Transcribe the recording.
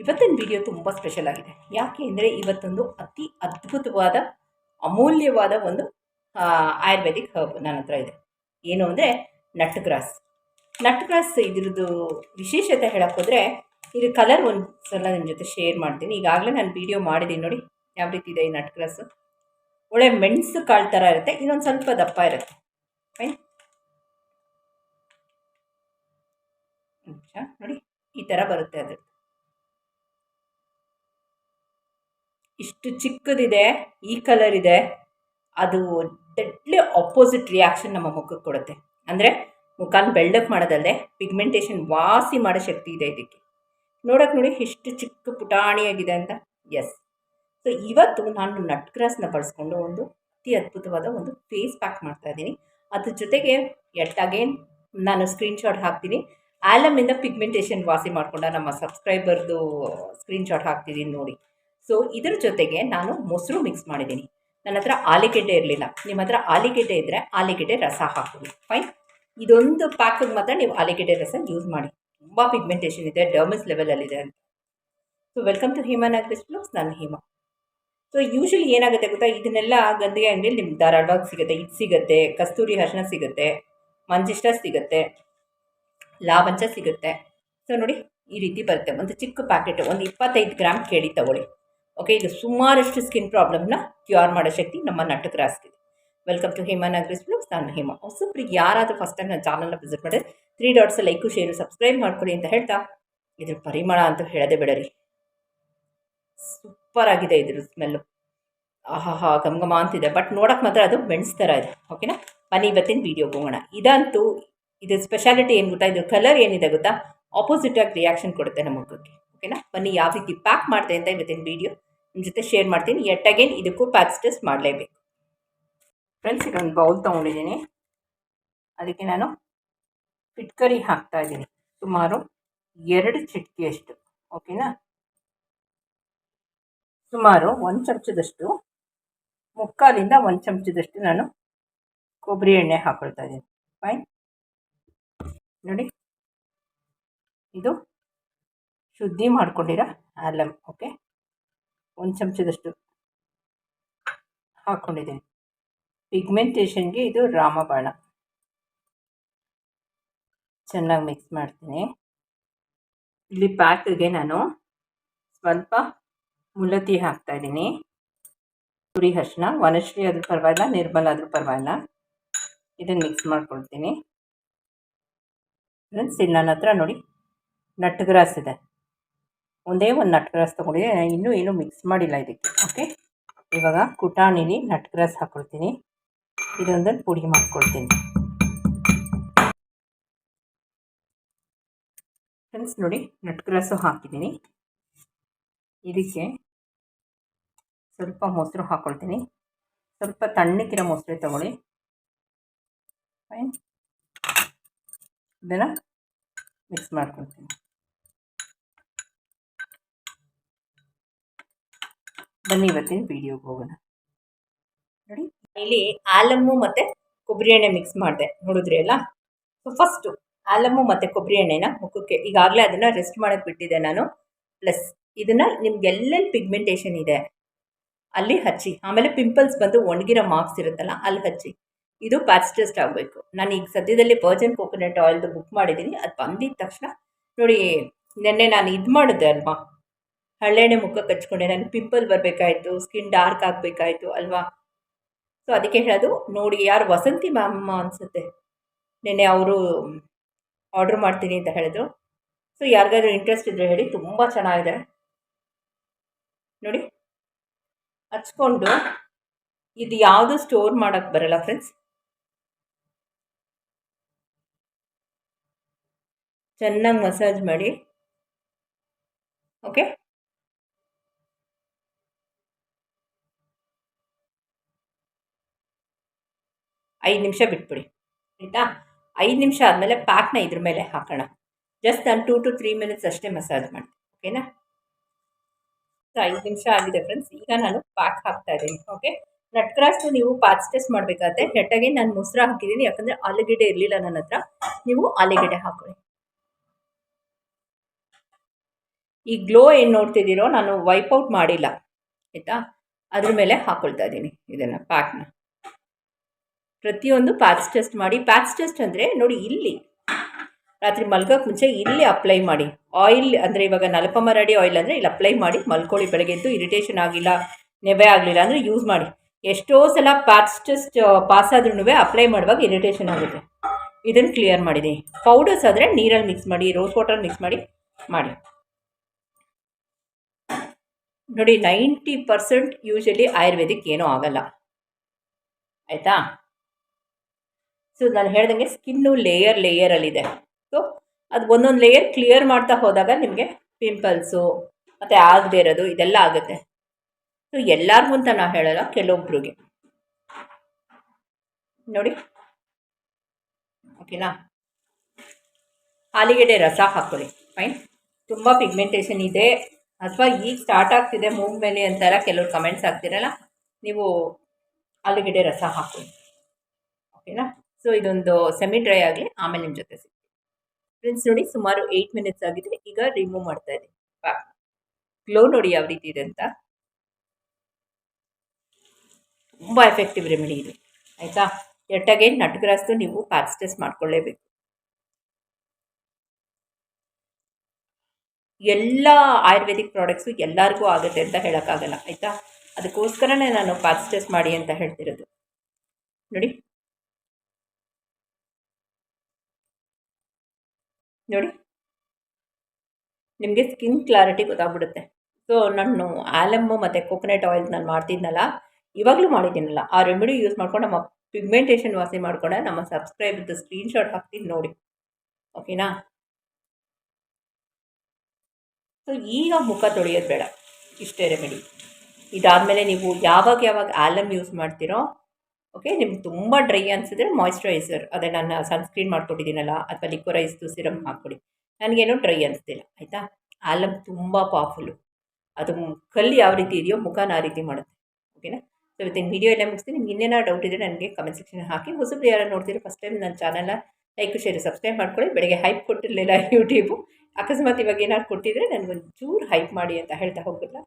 ಇವತ್ತಿನ ವಿಡಿಯೋ ತುಂಬ ಸ್ಪೆಷಲ್ ಆಗಿದೆ. ಯಾಕೆ ಅಂದರೆ ಇವತ್ತೊಂದು ಅತಿ ಅದ್ಭುತವಾದ, ಅಮೂಲ್ಯವಾದ ಒಂದು ಆಯುರ್ವೇದಿಕ್ ಹರ್ಬ್ ನನ್ನ ಹತ್ರ ಇದೆ. ಏನು ಅಂದರೆ ನಟ್ ಗ್ರಾಸ್ ನಟ್ ಇದ್ರದ್ದು ವಿಶೇಷತೆ ಹೇಳೋಕ್ಕೋದ್ರೆ ಇದು ಕಲರ್ ಒಂದು ಸಲ ನಿಮ್ಮ ಜೊತೆ ಶೇರ್ ಮಾಡ್ತೀನಿ. ಈಗಾಗಲೇ ನಾನು ವಿಡಿಯೋ ಮಾಡಿದ್ದೀನಿ ನೋಡಿ, ಯಾವ ರೀತಿ ಇದೆ ಈ ನಟ್ ಗ್ರಾಸು ಒಳ್ಳೆ ಮೆಣಸು ಕಾಳು ಥರ ಇರುತ್ತೆ, ಇನ್ನೊಂದು ಸ್ವಲ್ಪ ದಪ್ಪ ಇರುತ್ತೆ. ಫೈನ್ ನೋಡಿ, ಈ ಥರ ಬರುತ್ತೆ ಅದು ಇಷ್ಟು ಚಿಕ್ಕದಿದೆ, ಈ ಕಲರ್ ಇದೆ, ಅದು ಡೆಡ್ಲಿ ಅಪೋಸಿಟ್ ರಿಯಾಕ್ಷನ್ ನಮ್ಮ ಮುಖಕ್ಕೆ ಕೊಡುತ್ತೆ. ಅಂದರೆ ಮುಖಾನ ಬೆಳ್ಳಕ್ಕೆ ಮಾಡೋದಲ್ಲದೆ ಪಿಗ್ಮೆಂಟೇಷನ್ ವಾಸಿ ಮಾಡೋ ಶಕ್ತಿ ಇದೆ ಇದಕ್ಕೆ. ನೋಡೋಕೆ ನೋಡಿ ಎಷ್ಟು ಚಿಕ್ಕ ಪುಟಾಣಿಯಾಗಿದೆ ಅಂತ. ಎಸ್ ಸೊ ಇವತ್ತು ನಾನು ನಟ್ ಗ್ರಾಸ್ನ ಬಳಸ್ಕೊಂಡು ಒಂದು ಅತಿ ಅದ್ಭುತವಾದ ಒಂದು ಫೇಸ್ ಪ್ಯಾಕ್ ಮಾಡ್ತಾ ಇದ್ದೀನಿ. ಅದ್ರ ಜೊತೆಗೆ ಎಟ್ ಅಗೇನ್ ನಾನು ಸ್ಕ್ರೀನ್ಶಾಟ್ ಹಾಕ್ತೀನಿ. ಆಲಮಿಂದ ಪಿಗ್ಮೆಂಟೇಷನ್ ವಾಸಿ ಮಾಡ್ಕೊಂಡ ನಮ್ಮ ಸಬ್ಸ್ಕ್ರೈಬರ್ದು ಸ್ಕ್ರೀನ್ಶಾಟ್ ಹಾಕ್ತಿದ್ದೀನಿ ನೋಡಿ. ಸೊ ಇದ್ರ ಜೊತೆಗೆ ನಾನು ಮೊಸರು ಮಿಕ್ಸ್ ಮಾಡಿದ್ದೀನಿ. ನನ್ನ ಹತ್ರ ಆಲಿಗೆಡ್ಡೆ ಇರಲಿಲ್ಲ. ನಿಮ್ಮ ಹತ್ರ ಆಲಿಗೆಡ್ಡೆ ಇದ್ದರೆ ಆಲಿಗೆಡ್ಡೆ ರಸ ಹಾಕೋದು ಫೈನ್ ಇದೊಂದು ಪ್ಯಾಕಿಗೆ ಮಾತ್ರ ನೀವು ಆಲಿಗೆಡ್ಡೆ ರಸ ಯೂಸ್ ಮಾಡಿ. ತುಂಬ ಪಿಗ್ಮೆಂಟೇಷನ್ ಇದೆ ಡರ್ಮಸ್ ಲೆವೆಲಲ್ಲಿದೆ ಅಂತ. So welcome to Hema Nagris blogs ನಾನು ಹಿಮಾ. ಸೊ ಯೂಶಲಿ ಏನಾಗುತ್ತೆ ಗೊತ್ತಾ? ಇದನ್ನೆಲ್ಲ ಗಂದಿಗೆ ಅಂಗಡಿಯಲ್ಲಿ ನಿಮ್ಗೆ ಧಾರಾಳವಾಗಿ ಸಿಗುತ್ತೆ. ಇದು ಸಿಗುತ್ತೆ, ಕಸ್ತೂರಿ ಹರ್ಷಣ ಸಿಗುತ್ತೆ, ಮಂಜಿಷ್ಟ ಸಿಗುತ್ತೆ, ಲಾವಂಚ ಸಿಗುತ್ತೆ. ಸೊ ನೋಡಿ, ಈ ರೀತಿ ಬರುತ್ತೆ. ಒಂದು ಚಿಕ್ಕ ಪ್ಯಾಕೆಟ್ ಒಂದು ಇಪ್ಪತ್ತೈದು ಗ್ರಾಮ್ ಕೇಳಿ ತಗೊಳ್ಳಿ. ಓಕೆ ಇದು ಸುಮಾರಷ್ಟು ಸ್ಕಿನ್ ಪ್ರಾಬ್ಲಮ್ನ ಕ್ಯೂರ್ ಮಾಡೋ ಶಕ್ತಿ ನಮ್ಮ nut ಗ್ರಾಸ್ಗಿದೆ welcome to Hema Nagris blogs ನಾನು ಹೇಮಾ. ಹೊಸಬ್ರಿಗೆ ಯಾರಾದರೂ ಫಸ್ಟ್ ಟೈಮ್ ನನ್ನ ಚಾನಲ್ನ ವಿಸಿಟ್ ಮಾಡಿದ್ರೆ three dots like share subscribe ಮಾಡ್ಕೊಳ್ಳಿ ಅಂತ ಹೇಳ್ತಾ ಇದ್ರ ಪರಿಮಳ ಅಂತ ಹೇಳದೆ ಬಿಡರಿ. ಸೂಪರ್ ಆಗಿದೆ ಇದ್ರ ಸ್ಮೆಲ್ಲು ಆಹಾ ಘಮ ಅಂತಿದೆ. ಬಟ್ ನೋಡೋಕೆ ಮಾತ್ರ ಅದು ಮೆಣಸು ಥರ ಇದೆ. ಓಕೆನಾ ಬನ್ನಿ ಇವತ್ತಿನ ವೀಡಿಯೋಗೆ ಹೋಗೋಣ. ಇದಂತೂ ಇದು ಸ್ಪೆಷಾಲಿಟಿ ಏನು ಗೊತ್ತಾ? ಇದು ಕಲರ್ ಏನಿದೆ ಗೊತ್ತಾ? ಆಪೋಸಿಟ್ ಆಗಿ ರಿಯಾಕ್ಷನ್ ಕೊಡುತ್ತೆ ನಮ್ಮ ಮುಖಕ್ಕೆ. ಓಕೆನಾ ಬನ್ನಿ ಯಾವ ರೀತಿ ಪ್ಯಾಕ್ ಮಾಡ್ತೆ ಅಂತ ಇವತ್ತಿನ ವೀಡಿಯೋ ನಿಮ್ಮ ಜೊತೆ ಶೇರ್ ಮಾಡ್ತೀನಿ. ಎಟ್ ಅಗೇನ್ ಇದಕ್ಕೂ ಪ್ಯಾಕ್ಸ್ ಟೆಸ್ಟ್ ಮಾಡಲೇಬೇಕು. ಫ್ರೆಂಡ್ಸ್ ಒಂದು ಬೌಲ್ ತೊಗೊಂಡಿದ್ದೀನಿ. ಅದಕ್ಕೆ ನಾನು ಫಿಟ್ಕರಿ ಹಾಕ್ತಾ ಇದ್ದೀನಿ. ಸುಮಾರು ಎರಡು ಚಿಟಿಕೆಯಷ್ಟು ಓಕೆನಾ ಸುಮಾರು ಒಂದು ಚಮಚದಷ್ಟು, ಮುಕ್ಕಾಲಿಂದ ಒಂದು ಚಮಚದಷ್ಟು ನಾನು ಕೊಬ್ಬರಿ ಎಣ್ಣೆ ಹಾಕೊಳ್ತಾ ಇದ್ದೀನಿ. ಫೈನ್ ನೋಡಿ. ಇದು ಶುದ್ಧಿ ಮಾಡ್ಕೊಂಡಿರೋ ಆಲಮ್ ಓಕೆ ಒಂದು ಚಮಚದಷ್ಟು ಹಾಕ್ಕೊಂಡಿದ್ದೀನಿ ಪಿಗ್ಮೆಂಟೇಷನ್ಗೆ ಇದು ರಾಮಬಾಣ. ಚೆನ್ನಾಗಿ ಮಿಕ್ಸ್ ಮಾಡ್ತೀನಿ. ಇಲ್ಲಿ ಪ್ಯಾಕಿಗೆ ನಾನು ಸ್ವಲ್ಪ ಮುಲತಿ ಹಾಕ್ತಾ ಇದ್ದೀನಿ. ಕುರಿ ಹರ್ಷಣ ವನಶ್ರೀ ಆದರೂ ಪರವಾಗಿಲ್ಲ, ನಿರ್ಮಲ ಆದರೂ ಪರವಾಗಿಲ್ಲ. ಇದನ್ನು ಮಿಕ್ಸ್ ಮಾಡ್ಕೊಳ್ತೀನಿ. ನನ್ನ ಹತ್ರ ನೋಡಿ ನಟ್ಟು ಗ್ರಾಸ್ ಇದೆ. ಒಂದೇ ಒಂದು ನಟ್ ಗ್ರಾಸ್ ತೊಗೊಂಡಿದ್ದೀನಿ ಇನ್ನೂ ಏನೂ ಮಿಕ್ಸ್ ಮಾಡಿಲ್ಲ ಇದಕ್ಕೆ ಓಕೆ ಇವಾಗ ಕುಟಾಣಿಲಿ ನಟ್ ಗ್ರಾಸ್ ಹಾಕ್ಕೊಳ್ತೀನಿ ಇದೊಂದನ್ನು ಪುಡಿ ಮಾಡ್ಕೊಳ್ತೀನಿ. ಫ್ರೆಂಡ್ಸ್ ನೋಡಿ ನಟ್ ಹಾಕಿದ್ದೀನಿ. ಇದಕ್ಕೆ ಸ್ವಲ್ಪ ಮೊಸರು ಹಾಕ್ಕೊಳ್ತೀನಿ ಸ್ವಲ್ಪ ತಣ್ಣಕ್ಕಿರೋ ಮೊಸರು ತಗೊಳ್ಳಿ. ಫೈನ್ ಇದನ್ನು ಮಿಕ್ಸ್ ಮಾಡ್ಕೊಳ್ತೀನಿ. ಬನ್ನಿ ಇವತ್ತಿನ ವಿಡಿಯೋಗೆ ಹೋಗೋಣ. ನೋಡಿ ಇಲ್ಲಿ ಆಲಮ್ಮು ಮತ್ತು ಕೊಬ್ಬರಿ ಎಣ್ಣೆ ಮಿಕ್ಸ್ ಮಾಡಿದೆ, ನೋಡಿದ್ರಿ ಅಲ್ಲ? ಸೊ ಫಸ್ಟು ಆಲಮ್ಮು ಮತ್ತು ಕೊಬ್ಬರಿ ಎಣ್ಣೆನ ಮುಖಕ್ಕೆ ಈಗಾಗಲೇ ಅದನ್ನು ರೆಸ್ಟ್ ಮಾಡೋಕ್ಕೆ ಬಿಟ್ಟಿದ್ದೆ ನಾನು. ಪ್ಲಸ್ ಇದನ್ನು ನಿಮ್ಗೆ ಎಲ್ಲೆಲ್ಲಿ ಪಿಗ್ಮೆಂಟೇಷನ್ ಇದೆ. ಅಲ್ಲಿ ಹಚ್ಚಿ, ಆಮೇಲೆ ಪಿಂಪಲ್ಸ್ ಬಂದು ಒಣಗಿರೋ ಮಾರ್ಕ್ಸ್ ಇರುತ್ತಲ್ಲ, ಅಲ್ಲಿ ಹಚ್ಚಿ. ಇದು ಪ್ಯಾಚ್ ಆಗಬೇಕು. ನಾನು ಈಗ ಸದ್ಯದಲ್ಲಿ ವರ್ಜನ್ ಕೋಕೋನಟ್ ಆಯಿಲ್ದು ಬುಕ್ ಮಾಡಿದ್ದೀನಿ. ಅದು ಬಂದಿದ್ದ ತಕ್ಷಣ ನೋಡಿ, ನಿನ್ನೆ ನಾನು ಇದು ಮಾಡಿದೆ ಅಲ್ವಾ? ಹಳ್ಳೆಣ್ಣೆ ಮುಖಕ್ಕೆ ಹಚ್ಕೊಂಡೆ ನನಗೆ ಪಿಂಪಲ್ ಬರಬೇಕಾಯ್ತು ಸ್ಕಿನ್ ಡಾರ್ಕ್ ಆಗಬೇಕಾಯ್ತು ಅಲ್ವಾ? ಸೊ ಅದಕ್ಕೆ ಹೇಳೋದು, ನೋಡಿ, ಯಾರು ವಸಂತಿ ಮ್ಯಾಮ್ ಅನಿಸುತ್ತೆ. ನಿನ್ನೆ ಅವರು ಆರ್ಡ್ರ್ ಮಾಡ್ತೀನಿ ಅಂತ ಹೇಳಿದ್ರು. ಸೊ ಯಾರಿಗಾದ್ರೂ ಇಂಟ್ರೆಸ್ಟ್ ಇದ್ದರೆ ಹೇಳಿ, ತುಂಬ ಚೆನ್ನಾಗಿದೆ. ನೋಡಿ, ಹಚ್ಕೊಂಡು, ಇದು ಯಾವುದು ಸ್ಟೋರ್ ಮಾಡೋಕ್ಕೆ ಬರಲ್ಲ ಫ್ರೆಂಡ್ಸ್ ಚೆನ್ನಾಗಿ ಮಸಾಜ್ ಮಾಡಿ ಓಕೆ ಐದು ನಿಮಿಷ ಬಿಟ್ಬಿಡಿ. ಆಯಿತಾ? ಐದು ನಿಮಿಷ ಆದಮೇಲೆ ಪ್ಯಾಕ್ನ ಇದ್ರ ಮೇಲೆ ಹಾಕೋಣ. ಜಸ್ಟ್ ನಾನು ಟೂ ಟು ತ್ರೀ ಮಿನಿಟ್ಸ್ ಅಷ್ಟೇ ಮಸಾಜ್ ಮಾಡ್ತೀನಿ ಓಕೆನಾ ಸೊ ಐದು ನಿಮಿಷ ಆಗಿದೆ ಫ್ರೆಂಡ್ಸ್ ಈಗ ನಾನು ಪ್ಯಾಕ್ ಹಾಕ್ತಾ ಇದ್ದೀನಿ ಓಕೆ ನಟ್ ಕ್ರಾಸ್ಟು ನೀವು ಪ್ಯಾಚ್ ಟೆಸ್ಟ್ ಮಾಡಬೇಕಾದ್ರೆ ನೆಟ್ಟಾಗಿ ನಾನು ಮೊಸರು ಹಾಕಿದ್ದೀನಿ, ಯಾಕಂದರೆ ಆಲೂಗಡ್ಡೆ ಇರಲಿಲ್ಲ ನನ್ನ ಹತ್ರ. ನೀವು ಆಲೂಗೆಡ್ಡೆ ಹಾಕೊಳ್ಳಿ. ಈ ಗ್ಲೋ ಏನು ನೋಡ್ತಿದ್ದೀರೋ ನಾನು ವೈಪ್ ಔಟ್ ಮಾಡಿಲ್ಲ, ಆಯಿತಾ? ಅದ್ರ ಮೇಲೆ ಹಾಕೊಳ್ತಾ ಇದ್ದೀನಿ, ಇದನ್ನು ಪ್ಯಾಕ್ನ ಪ್ರತಿಯೊಂದು ಪ್ಯಾಚ್ ಟೆಸ್ಟ್ ಮಾಡಿ. ಪ್ಯಾಚ್ ಟೆಸ್ಟ್ ಅಂದರೆ ನೋಡಿ ಇಲ್ಲಿ. ರಾತ್ರಿ ಮಲ್ಗೋಕ್ಕೆ ಮುಂಚೆ ಇಲ್ಲಿ ಅಪ್ಲೈ ಮಾಡಿ. ಆಯಿಲ್ ಅಂದರೆ ಇವಾಗ ನಲಪಮರಡಿ ಆಯಿಲ್ ಅಂದರೆ ಇಲ್ಲಿ ಅಪ್ಲೈ ಮಾಡಿ. ಮಲ್ಕೊಳ್ಳಿ, ಬೆಳಗ್ಗೆ ಎದ್ದು ಇರಿಟೇಷನ್ ಆಗಿಲ್ಲ, ನೆವೆ ಆಗಲಿಲ್ಲ ಅಂದರೆ ಯೂಸ್ ಮಾಡಿ. ಎಷ್ಟೋ ಸಲ ಪ್ಯಾಚ್ ಟೆಸ್ಟ್ ಪಾಸ್ ಆದ್ರೂ ಅಪ್ಲೈ ಮಾಡುವಾಗ ಇರಿಟೇಷನ್ ಆಗುತ್ತೆ. ಇದನ್ನು ಕ್ಲಿಯರ್ ಮಾಡಿದೆ. ಪೌಡರ್ಸ್ ಆದರೆ ನೀರಲ್ಲಿ ಮಿಕ್ಸ್ ಮಾಡಿ ರೋಸ್ ವಾಟರ್ ಮಿಕ್ಸ್ ಮಾಡಿ ಮಾಡಿ. ನೋಡಿ ನೈಂಟಿ ಪರ್ಸೆಂಟ್ ಯೂಶಲಿ ಆಯುರ್ವೇದಿಕ್ ಏನೂ ಆಗಲ್ಲ. ಆಯಿತಾ? ಸೊ ನಾನು ಹೇಳ್ದಂಗೆ ಸ್ಕಿನ್ನು ಲೇಯರ್ ಲೇಯರಲ್ಲಿದೆ ಸೊ ಅದು ಒಂದೊಂದು ಲೇಯರ್ ಕ್ಲಿಯರ್ ಮಾಡ್ತಾ ಹೋದಾಗ ನಿಮಗೆ ಪಿಂಪಲ್ಸು ಮತ್ತು ಆಗದೆ ಇರೋದು ಇದೆಲ್ಲ ಆಗುತ್ತೆ. ಸೊ ಎಲ್ಲರಿಗೂ ಅಂತ ನಾವು ಹೇಳಲ್ಲ, ಕೆಲವೊಬ್ರಿಗೆ. ನೋಡಿ. ಓಕೆನಾ? ಆಲಿಗೆಡೆ ರಸ ಹಾಕೊಳ್ಳಿ. ಫೈನ್ ತುಂಬ ಪಿಗ್ಮೆಂಟೇಷನ್ ಇದೆ. ಅಥವಾ ಈಗ ಸ್ಟಾರ್ಟ್ ಆಗ್ತಿದೆ, ಮೂಗ್ ಮೇಲೆ ಅಂತೆಲ್ಲ ಕೆಲವ್ರು ಕಮೆಂಟ್ಸ್ ಆಗ್ತಿರಲ್ಲ ನೀವು ಆಲೂಗೆಡ್ಡೆ ರಸ ಹಾಕೊಳ್ಳಿ. ಓಕೆನಾ? ಸೊ ಇದೊಂದು ಸೆಮಿ ಡ್ರೈ ಆಗಲಿ ಆಮೇಲೆ ನಿಮ್ಮ ಜೊತೆ ಸಿಗ್ತೀನಿ. ಫ್ರೆಂಡ್ಸ್ ನೋಡಿ ಸುಮಾರು ಏಯ್ಟ್ ಮಿನಿಟ್ಸ್ ಆಗಿದೆ. ಈಗ ರಿಮೂವ್ ಮಾಡ್ತಾ ಇದ್ದೀನಿ. ಗ್ಲೋ ನೋಡಿ ಯಾವ ರೀತಿ ಇದೆ ಅಂತ. ತುಂಬ ಎಫೆಕ್ಟಿವ್ ರೆಮಿಡಿ ಇದು. ಆಯಿತಾ? ಎಟ್ಟಾಗೆ ನಟ್ಗ್ರಾಸ್ದು ನೀವು ಪ್ಯಾಕ್ಸ್ ಟೆಸ್ಟ್ ಮಾಡ್ಕೊಳ್ಳೇಬೇಕು. ಎಲ್ಲ ಆಯುರ್ವೇದಿಕ್ ಪ್ರಾಡಕ್ಟ್ಸು ಎಲ್ಲರಿಗೂ ಆಗುತ್ತೆ ಅಂತ ಹೇಳೋಕ್ಕಾಗಲ್ಲ. ಆಯಿತಾ? ಅದಕ್ಕೋಸ್ಕರನೇ ನಾನು ಪ್ಯಾಕ್ಸ್ ಟೆಸ್ಟ್ ಮಾಡಿ ಅಂತ ಹೇಳ್ತಿರೋದು. ನೋಡಿ. ನೋಡಿ. ನಿಮಗೆ ಸ್ಕಿನ್ ಕ್ಲಾರಿಟಿ ಗೊತ್ತಾಗ್ಬಿಡುತ್ತೆ. ಸೊ ನಾನು ಆಲಮ್ಮು ಮತ್ತು ಕೋಕೋನಟ್ ಆಯಿಲ್ ನಾನು ಮಾಡ್ತಿದ್ನಲ್ಲ, ಇವಾಗಲೂ ಮಾಡಿದ್ದೀನಲ್ಲ. ಆ ರೆಮಿಡಿ ಯೂಸ್ ಮಾಡ್ಕೊಂಡು ನಮ್ಮ ಪಿಗ್ಮೆಂಟೇಷನ್ ವಾಸಿ ಮಾಡ್ಕೊಂಡೆ ನಮ್ಮ ಸಬ್ಸ್ಕ್ರೈಬ್ದು ಸ್ಕ್ರೀನ್ಶಾಟ್ ಹಾಕ್ತೀನಿ ನೋಡಿ. ಓಕೆನಾ ಸೊ ಈಗ ಮುಖ ತೊಳೆಯೋದು ಬೇಡ. ಇಷ್ಟೇ ರೆಮಿಡಿ ಇದಾದಮೇಲೆ ನೀವು ಯಾವಾಗ ಯಾವಾಗ ಆಲಮ್ ಯೂಸ್ ಮಾಡ್ತೀರೋ ಓಕೆ ನಿಮ್ಗೆ ತುಂಬ ಡ್ರೈ ಅನಿಸಿದ್ರೆ ಮಾಯ್ಶ್ಚರೈಸರ್ ಅದೇ ನಾನು ಸನ್ಸ್ಕ್ರೀನ್ ಮಾಡ್ಕೊಟ್ಟಿದ್ದೀನಲ್ಲ, ಅಥವಾ ಲಿಕ್ವರೈಸ್ದು ಸಿರಮ್ ಹಾಕ್ಕೊಡಿ. ನನಗೇನು ಡ್ರೈ ಅನಿಸ್ತಿಲ್ಲ, ಆಯಿತಾ? ಆಲಮ್ ತುಂಬ ಪವರ್ಫುಲ್ಲು ಅದು ಕಲ್ಲು ಯಾವ ರೀತಿ ಇದೆಯೋ ಮುಖನ ಆ ರೀತಿ ಮಾಡುತ್ತೆ. ಓಕೆನಾ ಸೊ ಇವತ್ತಿನ ವೀಡಿಯೋ ಎಲ್ಲ ಮುಗಿಸ್ತೀನಿ. ನಿಮ್ಗೆ ಇನ್ನೇನಾದ್ರು ಡೌಟ್ ಇದ್ದರೆ ನನಗೆ ಕಮೆಂಟ್ ಸೆಕ್ಷನ್ ಹಾಕಿ. ಹೊಸಬ್ರು ಯಾರು ನೋಡ್ತೀರೋ ಫಸ್ಟ್ ಟೈಮ್ ನನ್ನ ಚಾನಲ್ನ ಲೈಕ್ ಶೇರ್ ಸಬ್ಸ್ಕ್ರೈಬ್ ಮಾಡ್ಕೊಳ್ಳಿ. ಬೆಳಗ್ಗೆ ಹೈಪ್ ಕೊಟ್ಟಿರಲಿಲ್ಲ ಯೂಟ್ಯೂಬು ಅಕಸ್ಮಾತ್ ಇವಾಗ ಏನಾದ್ರು ಕೊಟ್ಟಿದ್ರೆ ನನಗೊಂದು ಚೂರು ಹೈಪ್ ಮಾಡಿ ಅಂತ ಹೇಳ್ತಾ ಹೋಗ್ಬಿಡ್ಲಾ